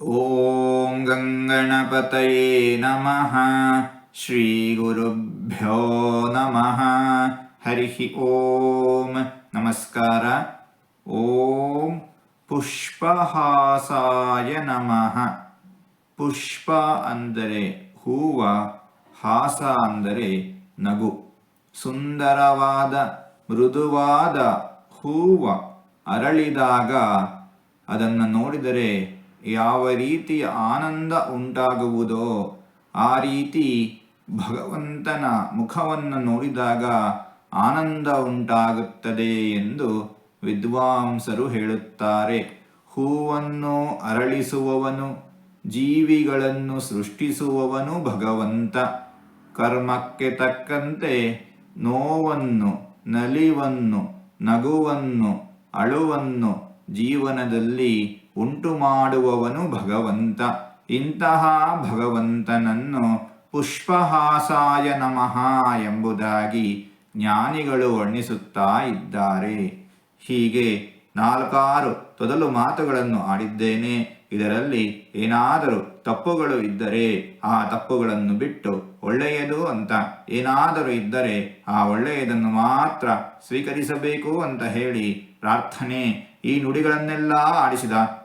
ॐ गङ्गणपतये नमः ಶ್ರೀಗುರುಭ್ಯೋ ನಮಃ ಹರಿಃ ಓಂ ನಮಸ್ಕಾರ ಓಂ ಪುಷ್ಪಹಾಸಾಯ ನಮಃ ಪುಷ್ಪ ಅಂದರೆ ಹೂವ ಹಾಸ ಅಂದರೆ ನಗು ಸುಂದರವಾದ ಮೃದುವಾದ ಹೂವ ಅರಳಿದಾಗ ಅದನ್ನು ನೋಡಿದರೆ ಯಾವ ರೀತಿಯ ಆನಂದ ಉಂಟಾಗುವುದೋ ಆ ರೀತಿ ಭಗವಂತನ ಮುಖವನ್ನು ನೋಡಿದಾಗ ಆನಂದ ಉಂಟಾಗುತ್ತದೆ ಎಂದು ವಿದ್ವಾಂಸರು ಹೇಳುತ್ತಾರೆ. ಹೂವನ್ನು ಅರಳಿಸುವವನು, ಜೀವಿಗಳನ್ನು ಸೃಷ್ಟಿಸುವವನು ಭಗವಂತ. ಕರ್ಮಕ್ಕೆ ತಕ್ಕಂತೆ ನೋವನ್ನು, ನಲಿವನ್ನು, ನಗುವನ್ನು, ಅಳುವನ್ನು ಜೀವನದಲ್ಲಿ ಉಂಟು ಮಾಡುವವನು ಭಗವಂತ. ಇಂತಹ ಭಗವಂತನನ್ನು ಪುಷ್ಪಹಾಸಾಯ ನಮಃ ಎಂಬುದಾಗಿ ಜ್ಞಾನಿಗಳು ವರ್ಣಿಸುತ್ತಾ ಇದ್ದಾರೆ. ಹೀಗೆ ನಾಲ್ಕಾರು ತೊದಲು ಮಾತುಗಳನ್ನು ಆಡಿದ್ದೇನೆ. ಇದರಲ್ಲಿ ಏನಾದರೂ ತಪ್ಪುಗಳು ಇದ್ದರೆ ಆ ತಪ್ಪುಗಳನ್ನು ಬಿಟ್ಟು ಒಳ್ಳೆಯದು ಅಂತ. ಏನಾದರೂ ಇದ್ದರೆ ಆ ಒಳ್ಳೆಯದನ್ನು ಮಾತ್ರ ಸ್ವೀಕರಿಸಬೇಕು ಅಂತ ಹೇಳಿ ಪ್ರಾರ್ಥನೆ ಈ ನುಡಿಗಳನ್ನೆಲ್ಲ ಆಡಿಸಿದ